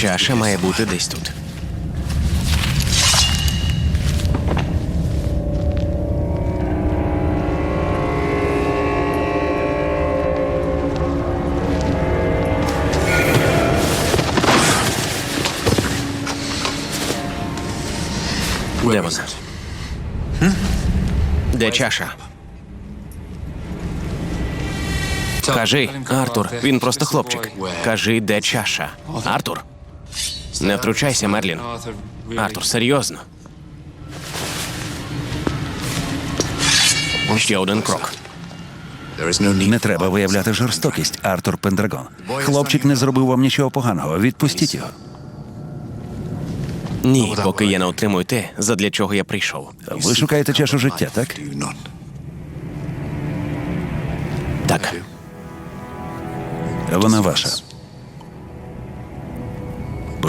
Чаша має бути десь тут. Де вона? Де чаша? Кажи, Артур, він просто хлопчик. Кажи, де чаша. Артур. Не втручайся, Мерлін. Артур, серйозно. Ще один крок. Не треба виявляти жорстокість, Артур Пендрагон. Хлопчик не зробив вам нічого поганого. Відпустіть його. Ні, поки я не отримую те, задля чого я прийшов. Ви шукаєте чашу життя, так? Так, Вона ваша.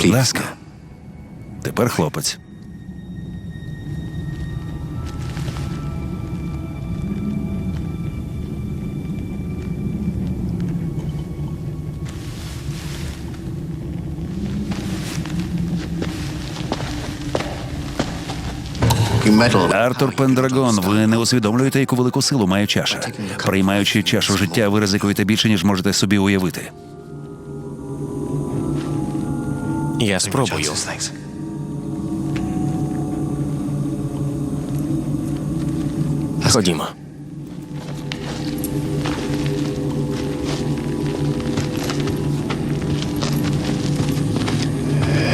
Будь ласка. Тепер хлопець. Артур Пендрагон, ви не усвідомлюєте, яку велику силу має чаша. Приймаючи чашу життя, ви ризикуєте більше, ніж можете собі уявити. Я спробую. Ходімо.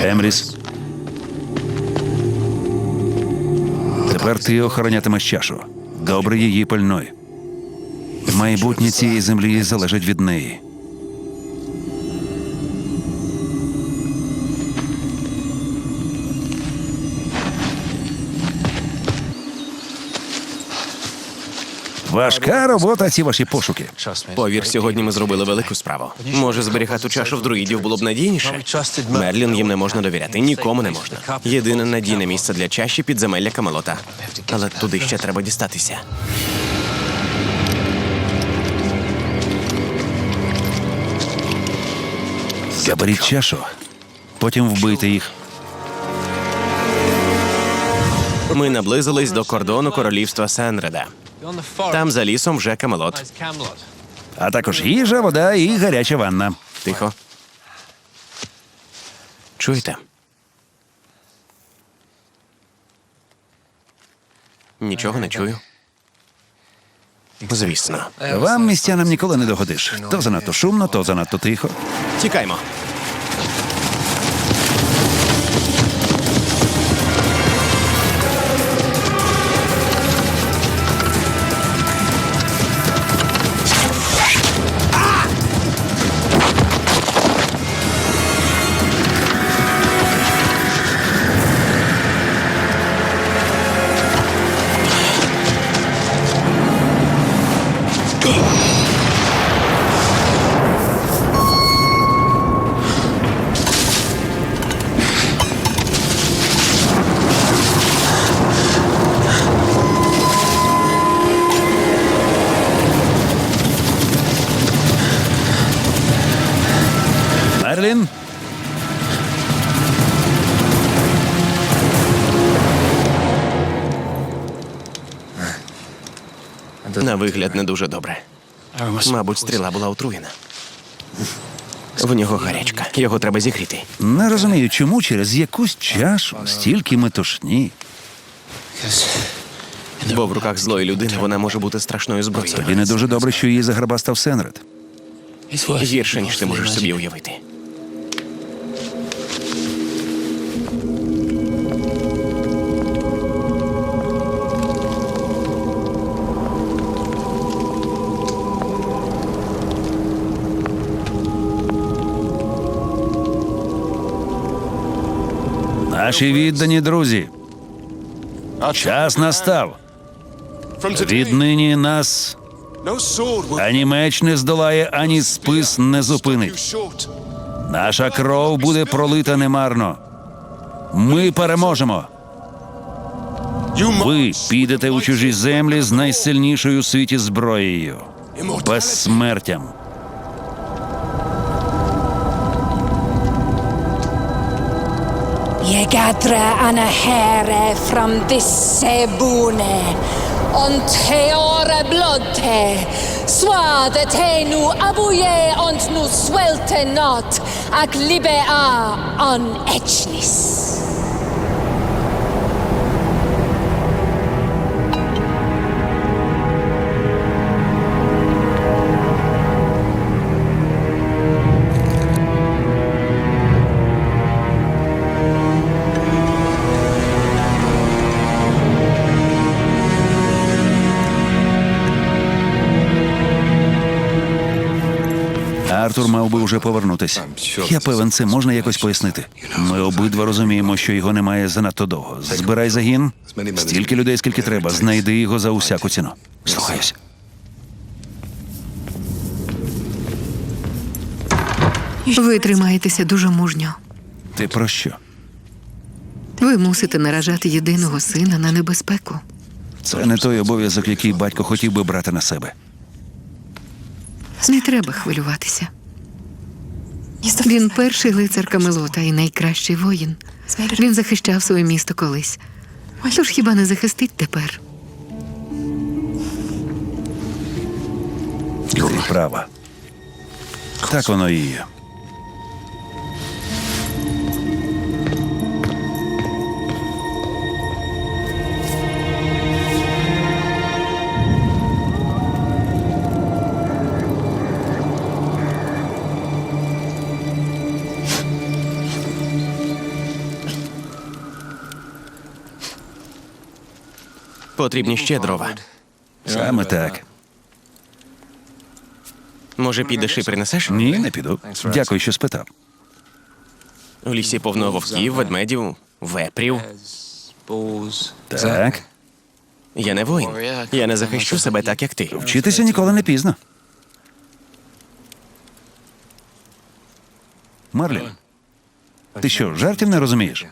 Емріс. Тепер ти охоронятимеш чашу. Добре її пильнуй. Майбутнє цієї землі залежить від неї. Важка робота ці ваші пошуки. Повір, сьогодні ми зробили велику справу. Може, зберігати чашу в друїдів було б надійніше. Мерлін їм не можна довіряти, нікому не можна. Єдине надійне місце для чаші підземелля Камелота. Але туди ще треба дістатися. Заберіть чашу, потім вбийте їх. Ми наблизились до кордону королівства Сенреда. Там за лісом вже Камелот. А також їжа, вода і гаряча ванна. Тихо. Чуєте? Нічого не чую. Звісно. Вам містянам ніколи не догодиш. То занадто шумно, то занадто тихо. Тікаймо. Мерлін? На вигляд не дуже добре. Мабуть, стріла була отруєна. В нього гарячка. Його треба зігріти. Не розумію, чому через якусь чашу стільки метушні. Бо в руках злої людини вона може бути страшною зброєю. Тоді не дуже добре, що її заграбастав Сенред. Гірше, ніж ти можеш собі уявити. Наші віддані друзі. Час настав. Віднині нас ані меч не здолає, ані спис не зупинить. Наша кров буде пролита немарно. Ми переможемо. Ви підете у чужі землі з найсильнішою у світі зброєю безсмертям. Jeg gadra ana here from disse bune, ont heore blodte, swade te nu abuje, ont nu svelte not, ac a on etnis. Артур мав би вже повернутися. Я певен, це можна якось пояснити. Ми обидва розуміємо, що його немає занадто довго. Збирай загін. Стільки людей, скільки треба. Знайди його за усяку ціну. Слухаюсь. Ви тримаєтеся дуже мужньо. Ти про що? Ви мусите наражати єдиного сина на небезпеку. Це не той обов'язок, який батько хотів би брати на себе. Не треба хвилюватися. Він перший лицар Камелота і найкращий воїн. Він захищав своє місто колись. Тож хіба не захистить тепер? Ти права. Так воно і є. Потрібні ще дрова. Саме так. Може, підеш і принесеш? Ні, не піду. Дякую, що спитав. У лісі повно вовків, ведмедів, вепрів. Так. Я не воїн. Я не захищу себе так, як ти. Вчитися ніколи не пізно. Марлін, ти що, жартів не розумієш?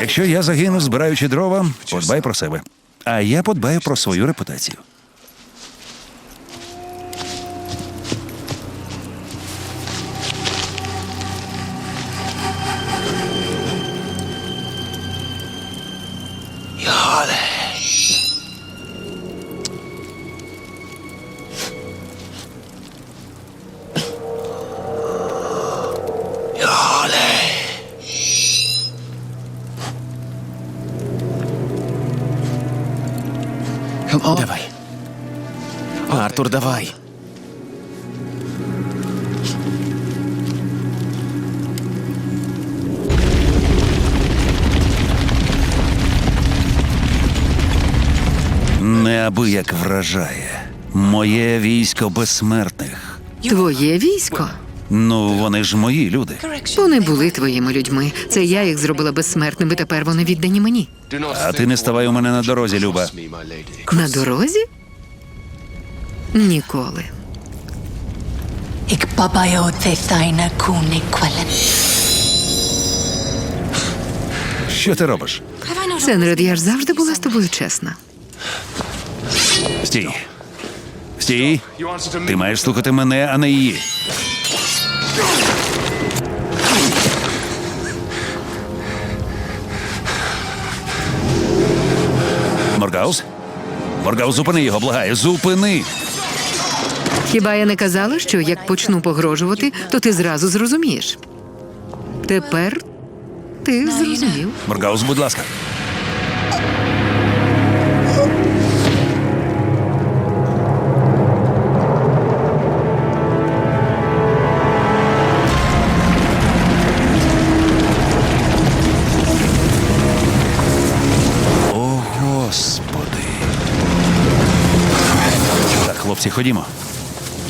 Якщо я загину, збираючи дрова, подбай про себе. А я подбаю про свою репутацію. Давай. Неабияк вражає. Моє військо безсмертних. Твоє військо? Ну, вони ж мої люди. Вони були твоїми людьми. Це я їх зробила безсмертними. Тепер вони віддані мені. А ти не ставай у мене на дорозі, Люба. На дорозі? Ніколи. Ik babajo te thaina kuni kwellen. Що ти робиш? Сенред, я ж завжди була з тобою чесна. Стій. Стій. Ти маєш слухати мене, а не її. Моргаус? Моргаус, зупини його, благаю, зупини. Хіба я не казала, що як почну погрожувати, то ти зразу зрозумієш. Тепер ти зрозумів. Моргаус, будь ласка. О, Господи. Хлопці, ходімо.